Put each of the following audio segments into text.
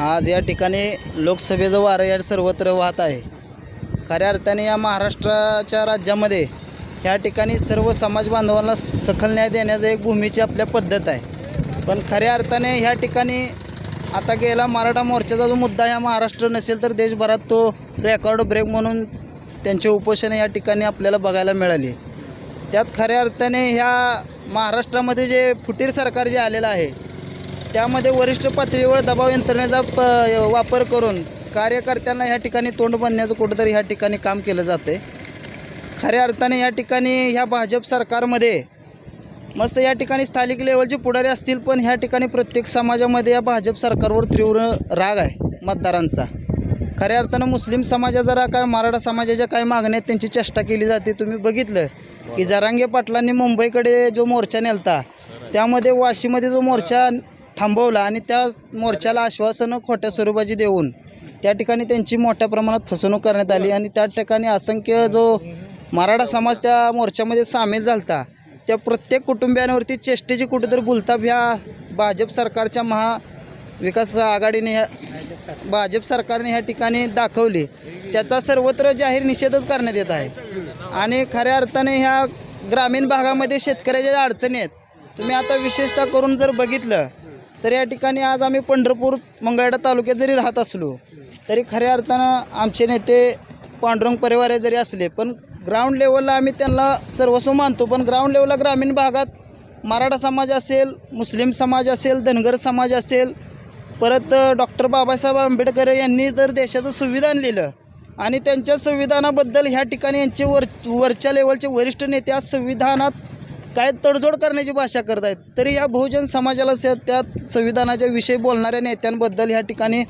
आज या ठिकाणी लोकसभेचं वारं या सर्वत्र वाहत आहे. खऱ्या अर्थाने या महाराष्ट्राच्या राज्यामध्ये ह्या ठिकाणी सर्व समाज बांधवांना सखल न्याय देण्याचं एक भूमीची आपल्या पद्धत आहे. पण खऱ्या अर्थाने ह्या ठिकाणी आता गेला मराठा मोर्चाचा जो मुद्दा ह्या महाराष्ट्र नसेल तर देशभरात तो रेकॉर्ड ब्रेक म्हणून त्यांचे उपोषण या ठिकाणी आपल्याला बघायला मिळाली. त्यात खऱ्या अर्थाने ह्या महाराष्ट्रामध्ये जे फुटीर सरकार जे आलेलं आहे त्यामध्ये वरिष्ठ पातळीवर दबाव यंत्रणेचा प वापर करून कार्यकर्त्यांना ह्या ठिकाणी तोंड बांधण्याचं कुठंतरी ह्या ठिकाणी काम केलं जातं आहे खऱ्या अर्थाने या ठिकाणी ह्या भाजप सरकारमध्ये मस्त या ठिकाणी स्थानिक लेवलचे पुढारी असतील पण ह्या ठिकाणी प्रत्येक समाजामध्ये या भाजप सरकारवर तीव्र राग आहे मतदारांचा. खऱ्या अर्थानं मुस्लिम समाजाचा राग आहे मराठा समाजाच्या काही मागण्या आहेत त्यांची चेष्टा केली जाते. तुम्ही बघितलं की जरांगे पाटलांनी मुंबईकडे जो मोर्चा नेलता त्यामध्ये वाशीमध्ये जो मोर्चा थांबवला आणि त्या मोर्चाला आश्वासनं खोट्या स्वरूपाची देऊन त्या ठिकाणी त्यांची मोठ्या प्रमाणात फसवणूक करण्यात आली आणि त्या ठिकाणी असंख्य जो मराठा समाज त्या मोर्चामध्ये सामील झाला त्या प्रत्येक कुटुंबियांवरती चेष्टेची कुठेतरी गुलताब ह्या भाजप सरकारच्या महाविकास आघाडीने ह्या भाजप सरकारने ह्या ठिकाणी दाखवली. त्याचा सर्वत्र जाहीर निषेधच करण्यात येत आहे. आणि खऱ्या अर्थाने ह्या ग्रामीण भागामध्ये शेतकऱ्याच्या अडचणी आहेत. तुम्ही आता विशेषतः करून जर बघितलं तर या ठिकाणी आज आम्ही पंढरपूर मंगळडा तालुक्यात जरी राहत असलो तरी खऱ्या अर्थानं आमचे नेते पांडुरंग परिवार जरी असले पण ग्राउंड लेवलला आम्ही त्यांना सर्वस्व मानतो. पण ग्राउंड लेवलला ग्रामीण भागात मराठा समाज असेल मुस्लिम समाज असेल धनगर समाज असेल परत डॉक्टर बाबासाहेब आंबेडकर यांनी जर देशाचं संविधान लिहिलं आणि त्यांच्या संविधानाबद्दल ह्या ठिकाणी यांचे वर वरच्या लेवलचे वरिष्ठ नेते आज संविधानात काय तडजोड करण्याची भाषा करत आहेत तरी या बहुजन समाजाला स- त्या संविधानाच्या विषयी बोलणाऱ्या नेत्यांबद्दल ह्या ठिकाणी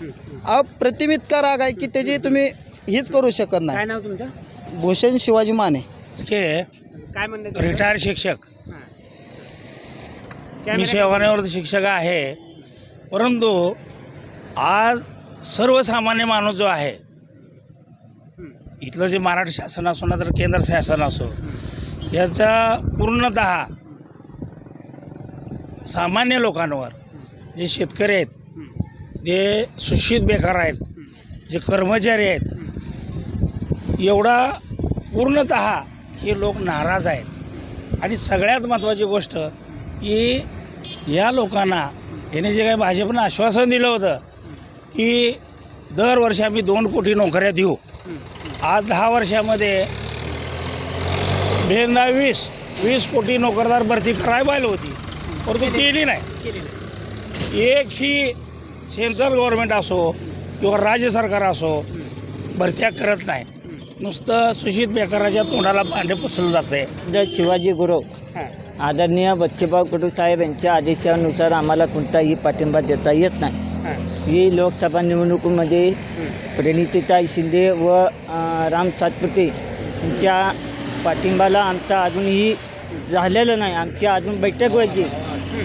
अप्रतिम इतका राग आहे की त्याची तुम्ही हीच करू शकत काय नाही नाव तुमचं भूषण शिवाजी माने के काय तुमचं? रिटायर शिक्षक हां. मी सेवानिवृत्त शिक्षक आहे परंतु आज सर्वसामान्य माणूस जो आहे हं. इथलं जे मराठी शासन असो ना तर केंद्र शासन असो याचा पूर्णत सामान्य लोकांवर जे शेतकरी आहेत जे सुशिक्षित बेकार आहेत जे कर्मचारी आहेत एवढा पूर्णत हे लोक नाराज आहेत. आणि सगळ्यात महत्त्वाची गोष्ट की या लोकांना याने जे काही भाजपनं आश्वासन दिलं होतं की दरवर्षी आम्ही दोन कोटी नोकऱ्या देऊ. आज दहा वर्षामध्ये बेंदा वीस वीस कोटी नोकरदार भरती करायला होती परंतु केली नाही. केली नाही. एक ही सेंट्रल गव्हर्नमेंट असो किंवा राज्य सरकार असो भरत्या करत नाही. नुसतं सुशित बेकाराच्या तोंडाला भांडे पुसलं जाते द शिवाजी गुरव हां. आदरणीय बच्चेभाऊ कडू साहेब यांच्या आदेशानुसार आम्हाला कोणताही पाठिंबा देता येत नाही. हां. लोकसभा निवडणुकीमध्ये. प्रणितीताई शिंदे व अं, राम सातपुते यांच्या पाठिंबाला आमचा अजूनही झालेलं नाही आमची अजून बैठक व्हायची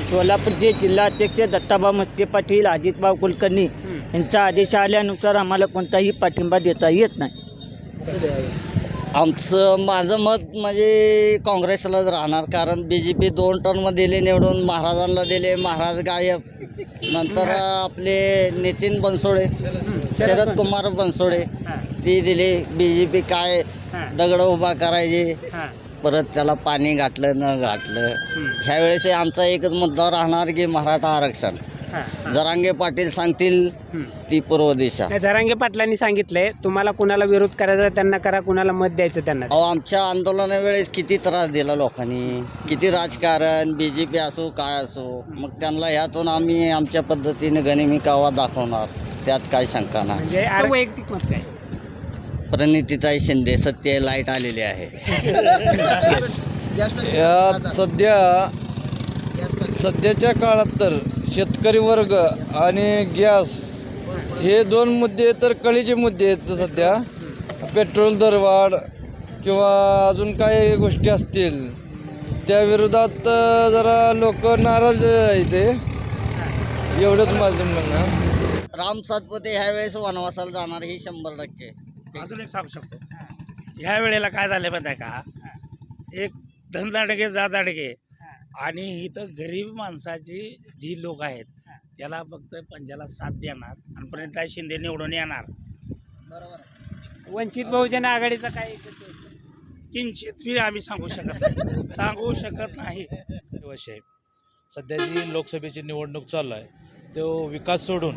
सोलापूरचे जिल्हाध्यक्ष दत्ताभाऊ मस्के पाटील अजितभाऊ कुलकर्णी. यांचा आदेश आल्यानुसार आम्हाला कोणताही पाठिंबा देता येत नाही आमचं माझं मत म्हणजे काँग्रेसलाच राहणार. कारण बी जे पी दोन टर्म दिले निवडून महाराजांना दिले महाराज गायब. नंतर आपले नितीन बनसोडे शरद कुमार बनसोडे ती दिली. बी जे पी काय दगड उभा करायचे परत त्याला पाणी घातलं न घातलं. ह्यावेळेस आमचा एकच मुद्दा राहणार की मराठा आरक्षण. जरांगे पाटील सांगतील. ती पूर्व दिशा. नाही, जरांगे पाटलांनी सांगितलंय तुम्हाला कुणाला विरोध करायचा त्यांना करा कुणाला मत द्यायचं त्यांना. अहो आमच्या आंदोलनावेळेस किती त्रास दिला लोकांनी. किती राजकारण बी जे पी असो काय असो मग त्यांना ह्यातून आम्ही आमच्या पद्धतीने गनिमी कावा दाखवणार त्यात काय शंका नाही. म्हणजे आर- वैयक्तिक मत काय? प्रणितीताई शिंदे सत्य लाइट आलेली आहे. यात सध्या सध्याच्या काळात तर शेतकरी वर्ग आणि गॅस हे दोन मुद्दे तर कळीचे मुद्दे आहेत सध्या. पेट्रोल दरवाढ किंवा अजून काही गोष्टी असतील त्या विरोधात अ, जरा लोक नाराज आहे ते. एवढंच माझं म्हणणं. राम सातपुते ह्यावेळेस वनवासाला जाणार ही शंभर टक्के. अजून एक सांगू शकतो. ह्या वेळेला काय झालं माहिती आहे का? एक धनदाडगे जादाडगे आणि इथं गरीब माणसाची जी लोक आहेत त्याला फक्त पंजाला साथ देणार आणि प्रणिता शिंदे निवडून येणार. वंचित बहुजन आघाडीचा काय किंचित बी आम्ही सांगू शकत नाही. सांगू शकत नाही. आहे सध्या जी लोकसभेची निवडणूक चालू आहे तो विकास सोडून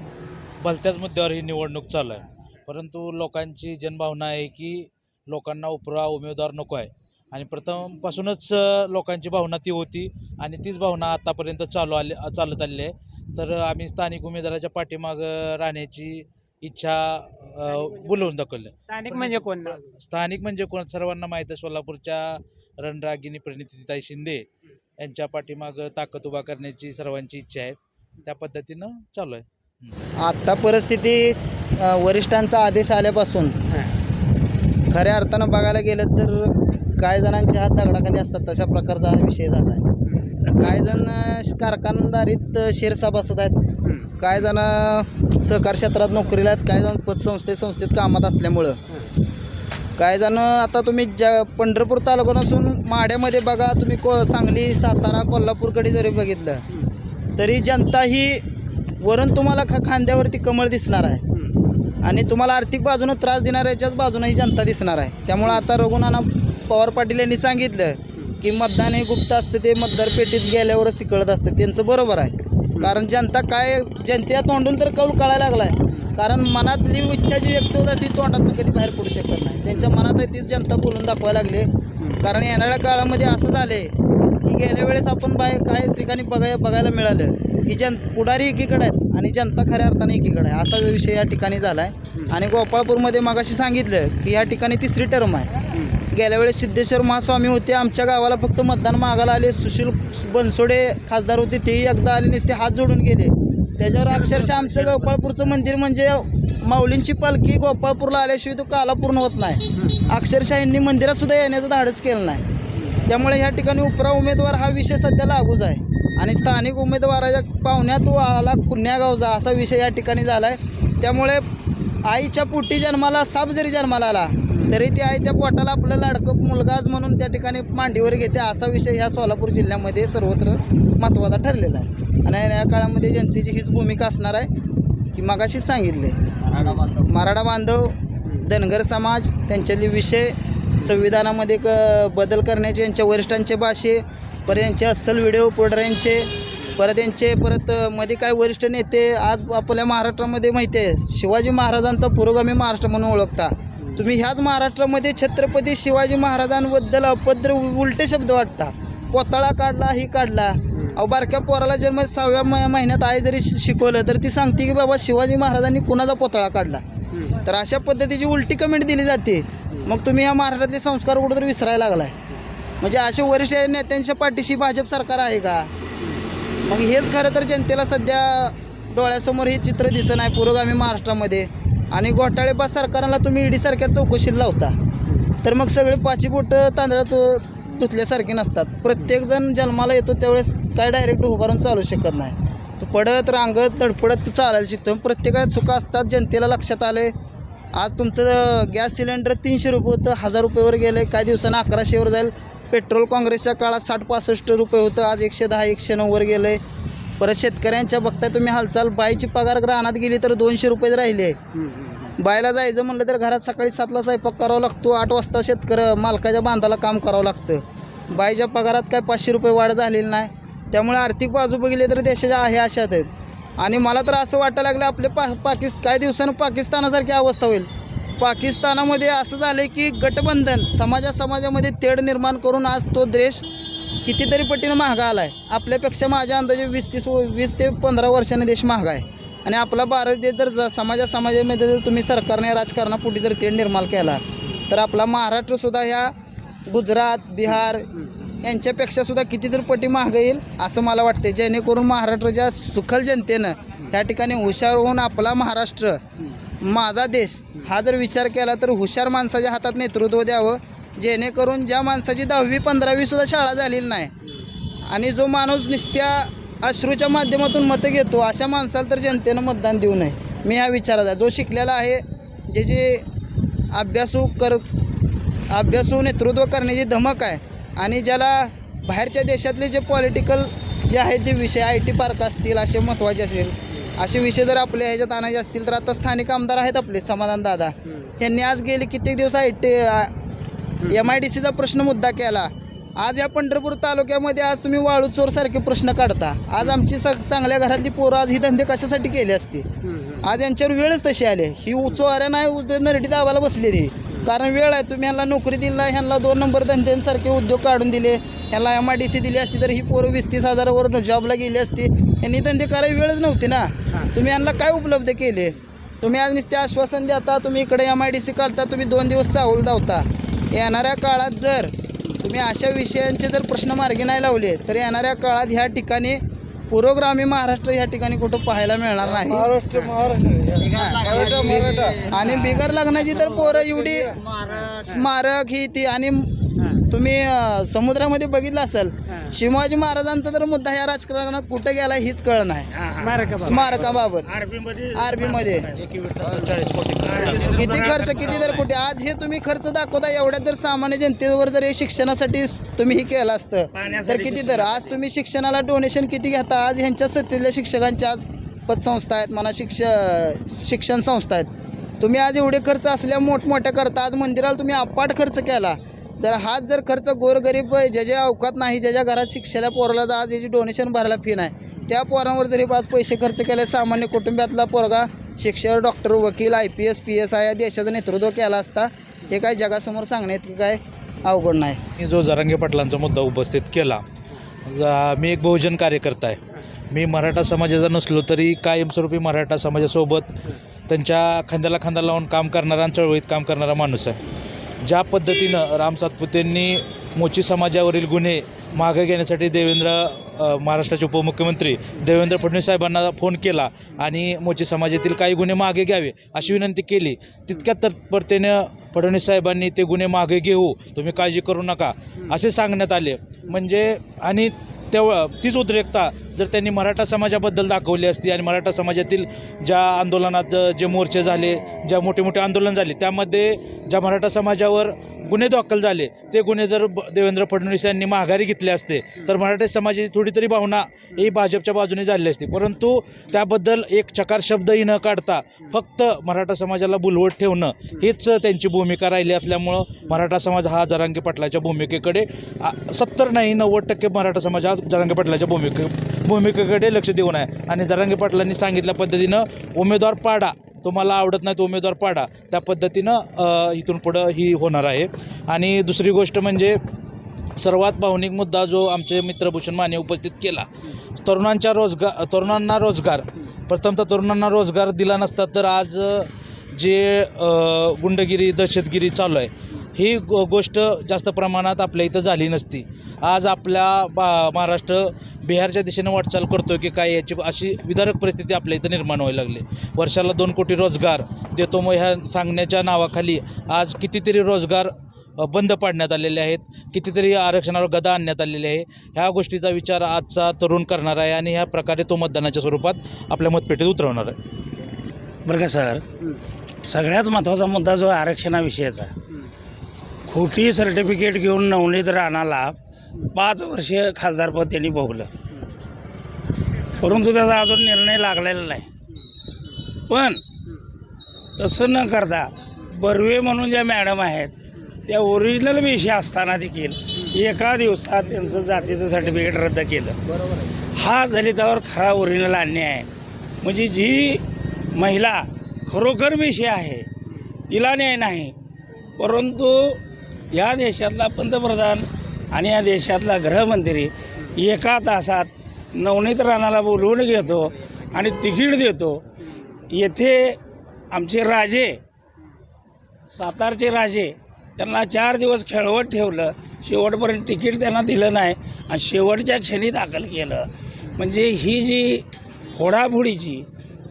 भलत्याच मुद्द्यावर ही निवडणूक चालू आहे. परंतु लोकांची जनभावना आहे की लोकांना उपरा उमेदवार नको आहे. आणि प्रथमपासूनच लोकांची भावना ती होती आणि तीच भावना आत्तापर्यंत चालू आली चालत आलेली आहे. तर आम्ही स्थानिक उमेदवाराच्या पाठीमागं राहण्याची इच्छा बोलवून दाखवली. स्थानिक म्हणजे कोण? स्थानिक म्हणजे कोण? सर्वांना माहीत आहे सोलापूरच्या रणरागिनी प्रणितीताई शिंदे यांच्या पाठीमागं ताकद उभा करण्याची सर्वांची इच्छा आहे. त्या पद्धतीनं चालू आहे. आत्ता परिस्थिती वरिष्ठांचा आदेश आल्यापासून खऱ्या अर्थानं बघायला गेलं तर काही जणांचे हात दगडाखाली असतात तशा प्रकारचा हा विषय झाला आहे. काही जण कारखानदारीत अ, शेरसा बसत आहेत. काही जण सहकार क्षेत्रात नोकरीला आहेत. काही जण पतसंस्थे संस्थेत कामात असल्यामुळं. काही जण आता तुम्ही ज्या पंढरपूर तालुका नसून माड्यामध्ये बघा तुम्ही को सांगली सातारा कोल्हापूरकडे जरी बघितलं तरी जनता ही वरून तुम्हाला खा खांद्यावरती कमळ दिसणार आहे. आणि तुम्हाला आर्थिक बाजूनं त्रास देणाऱ्याच्याच बाजूनं ही जनता दिसणार आहे. त्यामुळं आता रघुनाना पवार पाटील यांनी सांगितलं की मतदान हे गुप्त असतं ते मतदार पेटीत गेल्यावरच तिकडत कळत असतं. त्यांचं बरोबर आहे. कारण जनता काय जनतेच्या तोंडून तर कौल कळायला लागला आहे कारण मनातली इच्छा जी व्यक्त होत असते ती तोंडातून कधी बाहेर पडू शकत नाही. त्यांच्या मनात तीच जनता बोलून दाखवायला लागली. कारण येणाऱ्या काळामध्ये असं झालं आहे की गेल्या वेळेस आपण बाहेर काही ठिकाणी बघाय बघायला मिळालं की जन पुढारी एकीकडे आहेत आणि जनता खऱ्या अर्थाने एकीकडे आहे. असा विषय या ठिकाणी झाला आहे आणि गोपाळपूरमध्ये मागाशी सांगितलं की या ठिकाणी तिसरी टर्म आहे. गेल्या वेळेस सिद्धेश्वर महास्वामी होते आमच्या गावाला फक्त मतदान मागायला आले. सुशील बनसोडे खासदार होते तेही एकदा आले नसते हात जोडून गेले. त्याच्यावर अक्षरशः आमचं गोपाळपूरचं मंदिर म्हणजे माऊलींची पालखी गोपाळपूरला आल्याशिवाय तो काला पूर्ण होत नाही. अक्षरशः यांनी मंदिरातसुद्धा येण्याचं धाडस केलं नाही. त्यामुळे ह्या ठिकाणी उपरा उमेदवार हा विषय सध्या लागूच आहे. आणि स्थानिक उमेदवाराच्या पाहुण्यात आला कुण्यागावचा असा विषय या ठिकाणी झाला आहे त्यामुळे आईच्या पोटी जन्माला साप जरी जन्माला आला तरी ती आई त्या पोटाला आपलं लाडकं मुलगाच म्हणून त्या ठिकाणी मांडीवर घेते असा विषय ह्या सोलापूर जिल्ह्यामध्ये सर्वत्र महत्त्वाचा ठरलेला आहे. आणि या काळामध्ये जनतेची हीच भूमिका असणार आहे की मगाशीच सांगितले. मराठा बांधव. धनगर समाज त्यांच्यातले विषय संविधानामध्ये क बदल करण्याचे यांच्या वरिष्ठांचे भाषे परत यांचे अस्सल व्हिडिओ पुढाऱ्यांचे परत यांचे परत मध्ये काय वरिष्ठ नेते आज आपल्या महाराष्ट्रामध्ये माहिती आहे शिवाजी महाराजांचा पुरोगामी महाराष्ट्र म्हणून ओळखता. तुम्ही ह्याच महाराष्ट्रामध्ये छत्रपती शिवाजी महाराजांबद्दल अपद्र उलटे शब्द वाटता. पोतळा काढला ही काढला. अहो बारक्या पोराला जन्म सहाव्या म- महिन्यात आई जरी शिकवलं तर ती सांगते की बाबा शिवाजी महाराजांनी कुणाचा पोतळा काढला? तर अशा पद्धतीची उलटी कमेंट दिली जाते. मग तुम्ही या महाराष्ट्रातले संस्कार कुठेतरी विसरायला लागलाय. म्हणजे असे वरिष्ठ नेत्यांच्या पाठीशी भाजप सरकार आहे का? मग हेच खरं तर जनतेला सध्या डोळ्यासमोर हे चित्र दिसत नाही पुरोगामी महाराष्ट्रामध्ये. आणि घोटाळेबाज सरकारला तुम्ही ईडीसारख्या चौकशीला लावता. तर मग सगळे पाची बोट तांदळात धुतल्यासारखे नसतात. प्रत्येकजण जन्माला येतो त्यावेळेस काय डायरेक्ट उभारून चालू शकत नाही. तो पडत रांगत तडपडत तू चालायला शिकतो. प्रत्येकाच्या चुका असतात जनतेला लक्षात आले. आज तुमचं गॅस सिलेंडर तीनशे रुपये होतं हजार रुपयेवर गेलं काही दिवसानं अकराशेवर जाईल. पेट्रोल काँग्रेसच्या काळात साठ पासष्ट रुपये होतं आज एकशे दहा एकशे नऊवर गेलं आहे परत शेतकऱ्यांच्या बघताय तुम्ही हालचाल बाईची पगार रानात गेली तर दोनशे रुपये राहिले. बायला जायचं म्हणलं तर घरात सकाळी सातला स्वयंपाक करावा लागतो आठ वाजता शेतकरी मालकाच्या बांधाला काम करावं लागतं. बाईच्या पगारात काय पाचशे रुपये वाढ झालेली नाही. त्यामुळे आर्थिक बाजू बघितली तर देशाच्या आहे अशात आहेत. आणि मला तर असं वाटायला लागलं आपले पा पाकिस् काही दिवसानं पाकिस्तानासारखी अवस्था होईल. पाकिस्तानामध्ये असं झालं की गटबंधन समाजा समाजामध्ये तेढ निर्माण करून आज तो देश कितीतरी पटीनं महागा आला आहे आपल्यापेक्षा माझ्या अंदाजे वीस तीस वीस ते पंधरा वर्षांनी देश महागा आहे. आणि आपला भारत देश जर ज- समाजा समाजामध्ये जर तुम्ही सरकारने राजकारणापुढे जर तेढ निर्माण केला तर आपला महाराष्ट्रसुद्धा ह्या गुजरात बिहार यांच्यापेक्षा सुद्धा कितीतरी पटी महाग येईल असं मला वाटते जेणेकरून महाराष्ट्राच्या सुखल जनतेनं त्या ठिकाणी हुशार होऊन आपला महाराष्ट्र माझा देश हा जर विचार केला तर हुशार माणसाच्या हातात नेतृत्व द्यावं जेणेकरून ज्या माणसाची दहावी पंधरावीसुद्धा शाळा झालेली नाही. आणि जो माणूस निस्त्या अश्रूच्या माध्यमातून मतं घेतो अशा माणसाला तर जनतेनं मतदान देऊ नये. मी ह्या विचाराचा जो शिकलेला आहे जे जे अभ्यासू कर अभ्यासू नेतृत्व करण्याची धमक आहे आणि ज्याला बाहेरच्या देशातले जे पॉलिटिकल जे आहेत ते विषय आय टी पार्क असतील असे महत्त्वाचे असेल असे विषय जर आपल्या ह्याच्यात आणायचे असतील तर आता स्थानिक आमदार आहेत आपले समाधान दादा. यांनी आज गेले कित्येक दिवस I T M I D सीचा प्रश्न मुद्दा केला. आज या पंढरपूर तालुक्यामध्ये आज तुम्ही वाळू चोरसारखे प्रश्न काढता. आज आमची स चांगल्या घरातली पोरं आज ही धंदे कशासाठी केले असते? आज यांच्यावर वेळच तशी आली. ही चोऱ्या नाही उद्योग नरडी दाबाला बसली ती. कारण वेळ आहे तुम्ही ह्यांना नोकरी दिली नाही ह्यांना दोन नंबर धंद्यांसारखे उद्योग काढून दिले. ह्यांना एम आय डी सी दिली असती तर ही पोरं वीस तीस हजारावर जॉबला गेली असती. यांनी धंदे करायची वेळच नव्हती ना. तुम्ही यांना काय उपलब्ध केले? तुम्ही आज नुसते आश्वासन देता तुम्ही इकडे एम आय डी सी काढता तुम्ही दोन दिवस चावल धावता. येणाऱ्या काळात जर तुम्ही अशा विषयांचे जर प्रश्न मार्गी नाही लावले तर येणाऱ्या काळात ह्या ठिकाणी पुरोग्रामी महाराष्ट्र ह्या ठिकाणी कुठं पाहायला मिळणार नाही. महाराष्ट्र महाराष्ट्र. मराठा आणि बिगर लग्नाची तर पोरं एवढी स्मारक. ही ती आणि तुम्ही समुद्रामध्ये बघितलं असेल शिवाजी महाराजांचा तर मुद्दा ह्या राजकारणात कुठं गेला हीच कळ नाही. स्मारकाबाबत. कोटी खर्च किती खर्च किती तर कुठे आज हे तुम्ही खर्च दाखवता एवढ्यात जर सामान्य जनतेवर जर हे शिक्षणासाठी तुम्ही हे केलं असतं तर किती तर. आज तुम्ही शिक्षणाला डोनेशन किती घेता? आज ह्यांच्या सत्तेतल्या शिक्षकांच्या आज पतसंस्था आहेत म्हणा शिक्ष शिक्षण संस्था आहेत. तुम्ही आज एवढे खर्च असल्या मोठमोठ्या करता. आज मंदिराला तुम्ही अपाट खर्च केला. तर हाच जर खर्च गोरगरीब ज्या ज्या अवकात नाही ज्या ज्या घरात शिक्षेला पोराला आज याची डोनेशन भरायला फी नाही त्या पोरांवर जरी आज पैसे खर्च केले सामान्य कुटुंबातला पोरगा शिक्षक डॉक्टर वकील I P S P S I या देशाचं नेतृत्व केला असता हे काय जगासमोर सांगण्यात की काय अवघड नाही. मी जो जरांगे पाटलांचा मुद्दा उपस्थित केला मी एक बहुजन कार्यकर्ता आहे. मी मराठा समाजाचा नसलो तरी कायमस्वरूपी मराठा समाजासोबत त्यांच्या खांद्याला खांदा लावून काम करणारा आणि चळवळीत काम करणारा माणूस आहे. ज्या पद्धतीनं राम सातपुतेंनी मोची समाजावरील गुन्हे मागे घेण्यासाठी देवेंद्र महाराष्ट्राचे उपमुख्यमंत्री देवेंद्र फडणवीस साहेबांना फोन केला आणि मोची समाजातील काही गुन्हे मागे घ्यावे अशी विनंती केली. तितक्या तत्परतेनं फडणवीस साहेबांनी ते गुन्हे मागे घेऊ तुम्ही काळजी करू नका असे सांगण्यात आले. म्हणजे आणि तेव्हा तीच उद्रेकता जर त्यांनी मराठा समाजाबद्दल दाखवली असती आणि मराठा समाजातील ज्या आंदोलनात जे मोर्चे झाले ज्या मोठे मोठे आंदोलन झाले त्यामध्ये ज्या मराठा समाजावर गुन्हे दाखल झाले. ते गुन्हे जर देवेंद्र फडणवीस यांनी माघारी घेतले असते तर मराठी समाजाची थोडी तरी भावना ही भाजपच्या बाजूने झाली असती. परंतु त्याबद्दल एक चकार शब्दही न काढता फक्त मराठा समाजाला बुलवट ठेवणं हीच त्यांची भूमिका राहिली असल्यामुळं मराठा समाज हा जरांगी पाटलाच्या भूमिकेकडे सत्तर नाही नव्वद टक्के मराठा समाज हा जरांगी पाटलाच्या भूमिके भूमिकेकडे लक्ष देऊन आहे. आणि जरांगी पाटलांनी सांगितल्या पद्धतीनं उमेदवार पाडा तुम्हाला आवडत नाही तो उमेदवार पाडा. त्या पद्धतीनं इथून पुढं ही होणार आहे. आणि दुसरी गोष्ट म्हणजे सर्वात भावनिक मुद्दा जो आमचे मित्रभूषण माने उपस्थित केला तरुणांच्या रोजगार तरुणांना रोजगार. प्रथमतः तरुणांना रोजगार दिला नसता तर आज जे गुंडगिरी दहशतगिरी चालू आहे ही गो गोष्ट जास्त प्रमाणात आपल्या इथं झाली नसती. आज आपल्या बा महाराष्ट्र बिहारच्या दिशेने वाटचाल करतो की काय याची अशी विदारक परिस्थिती आपल्या इथं निर्माण व्हायला लागली. वर्षाला दोन कोटी रोजगार देतो मग ह्या सांगण्याच्या नावाखाली आज कितीतरी रोजगार बंद पाडण्यात आलेले आहेत. कितीतरी आरक्षणावर गदा आणण्यात आलेली आहे. ह्या गोष्टीचा विचार आजचा तरुण करणार आहे आणि ह्या प्रकारे तो मतदानाच्या स्वरूपात आपल्या मतपेटीत उतरवणार आहे. बरं का सर? सगळ्यात महत्त्वाचा मुद्दा जो आहे आरक्षणाविषयीचा खोटी सर्टिफिकेट घेऊन नवनीत राणाला पाच वर्ष खासदारपद त्यांनी भोगलं. परंतु त्याचा अजून निर्णय लागलेला नाही. पण तसं न करता बर्वे म्हणून ज्या मॅडम आहेत त्या ओरिजिनल विषय असताना देखील एका दिवसात त्यांचं जातीचं सर्टिफिकेट रद्द केलं. हा दलितावर खरा ओरिजिनल अन्याय आहे. म्हणजे जी महिला खरोखर विषय आहे तिला न्याय नाही परंतु या देशातला पंतप्रधान आणि या देशातला गृहमंत्री एका तासात नवनीत राणाला बोलवून घेतो आणि तिकीट देतो. येथे आमचे राजे सातारचे राजे त्यांना चार दिवस खेळवत ठेवलं. शेवटपर्यंत तिकीट त्यांना दिलं नाही आणि शेवटच्या क्षणी दाखल केलं. म्हणजे ही जी फोडाफोडीची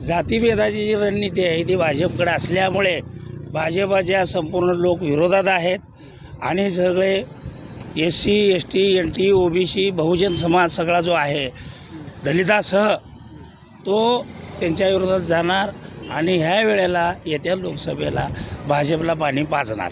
जातीभेदाची जी रणनीती आहे ती भाजपकडे असल्यामुळे भाजपाच्या संपूर्ण लोक विरोधात आहेत. आणि सगळे S C S T N T O B C बहुजन समाज सगळा जो आहे दलितासह तो त्यांच्या विरोधात जाणार आणि ह्या वेळेला येत्या लोकसभेला भाजपला पाणी पाजणार.